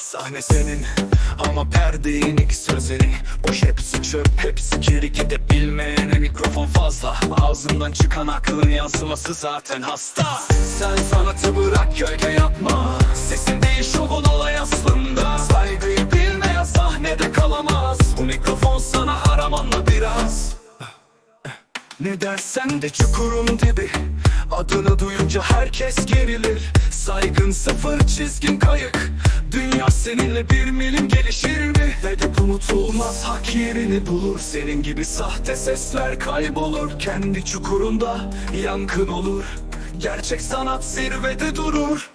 Sahne senin ama perdeyin iki sözleri Boş hepsi çöp hepsi geri gidip bilmeyene mikrofon fazla. Ağzından çıkan aklın yansıması zaten hasta. Sen sanatı bırak gölge yapma. Sesin değil şovun olay aslında. Saygıyı bilmeyen sahnede kalamaz. Bu mikrofon sana haramanla biraz. Ne dersen de çukurun dibi. Adını duyunca herkes gerilir Saygın sıfır çizgin kayık. Dünya seninle bir milim gelişir mi? Hedef unutulmaz hak yerini bulur. Senin gibi sahte sesler kaybolur. Kendi çukurunda yankın olur. Gerçek sanat zirvede durur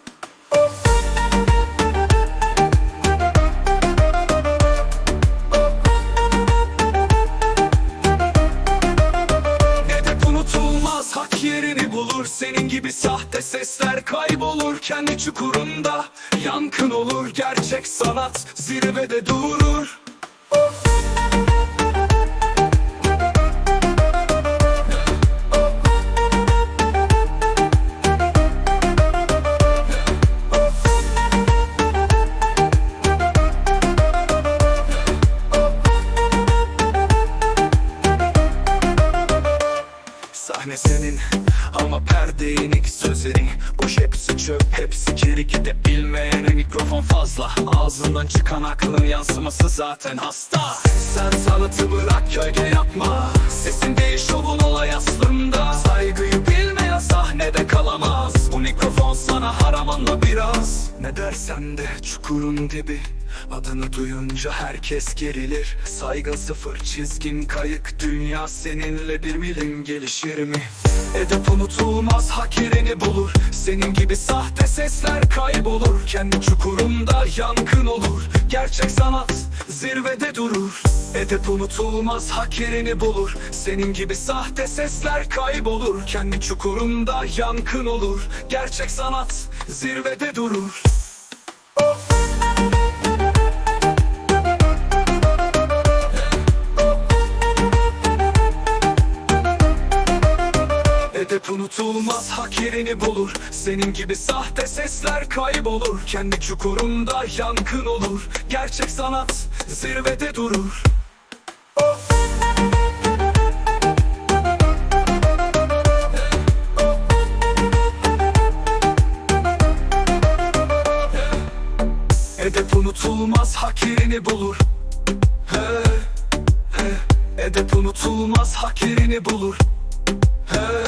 Senin gibi sahte sesler kaybolur Kendi çukurunda yankın olur Gerçek sanat zirvede durur. Sahne senin ama perdeyin iki sözleri Boş hepsi çöp hepsi geri gidip bilmeyene mikrofon fazla. Ağzından çıkan aklın yansıması zaten hasta. Sen sanatı bırak gölge yapma. Sesin değil şovun olay aslında. Saygıyı bilmeyen sahnede kalamaz. Bu mikrofon sana haramanla biraz. Ne dersen de çukurun dibi Adını duyunca herkes gerilir. Saygın sıfır çizgin kayık Dünya seninle bir milim gelişir mi? Edep unutulmaz hak yerini bulur. Senin gibi sahte sesler kaybolur. Kendi çukurunda yankın olur. Gerçek sanat zirvede durur. Edep unutulmaz hak yerini bulur. Senin gibi sahte sesler kaybolur. Kendi çukurunda yankın olur. Gerçek sanat zirvede durur Edep unutulmaz hak yerini bulur. Senin gibi sahte sesler kaybolur. Kendi çukurunda yankın olur. Gerçek sanat zirvede durur. Edep unutulmaz hak yerini bulur. He, he. Edep unutulmaz hak yerini bulur. He,